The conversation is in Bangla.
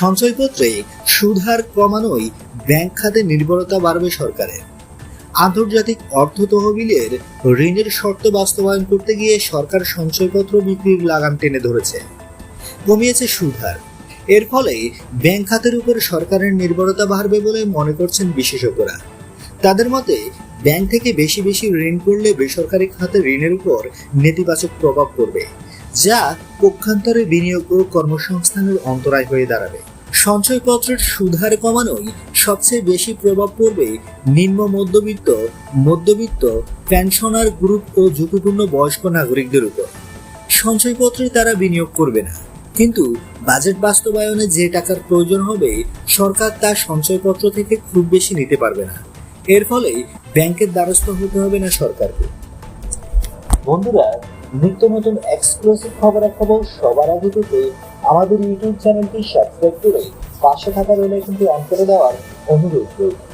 সঞ্চয়পত্রে সুদহার কমানোই ব্যাংক খাতে নির্ভরতা বাড়বে সরকারের। আন্তর্জাতিক অর্থ তহবিলের ঋণের শর্ত বাস্তবায়ন করতে গিয়ে সরকার সঞ্চয়পত্র বিক্রির লাগাম টেনে ধরেছে। কমিয়েছে সুদহার এর ফলে ব্যাংক খাতের উপর সরকারের নির্ভরতা বাড়বে বলে মনে করছেন বিশেষজ্ঞরা। তাদের মতে, ব্যাংক থেকে বেশি বেশি ঋণ করলে বেসরকারি খাতে ঋণের উপর নেতিবাচক প্রভাব পড়বে, যা পক্ষান্তরে বিনিয়োগ ও কর্মসংস্থানের অন্তরায় হয়ে দাঁড়াবে। সঞ্চয়পত্রের সুধার কমানোই সবচেয়ে বেশি প্রভাব পড়বে নিম্ন মধ্যবিত্ত মধ্যবিত্ত, পেনশনার গ্রুপ ও ঝুঁকিপূর্ণ বয়স্ক নাগরিকদের উপর। সঞ্চয়পত্রে তারা বিনিয়োগ করবে না। কিন্তু বাজেট বাস্তবায়নে যে টাকার প্রয়োজন হবে, সরকার তা সঞ্চয়পত্র থেকে খুব বেশি নিতে পারবে না। এর ফলে ব্যাংকের দ্বারস্থ হতে হবে না সরকারকে। বন্ধুরা, নিত্য নতুন এক্সক্লুসিভ খবরের খবর সবার আগে পেতে আমাদের ইউটিউব চ্যানেলটি সাবস্ক্রাইব করে পাশে থাকা বেল কিন্তু অন করে দেওয়ার অনুরোধ রইল।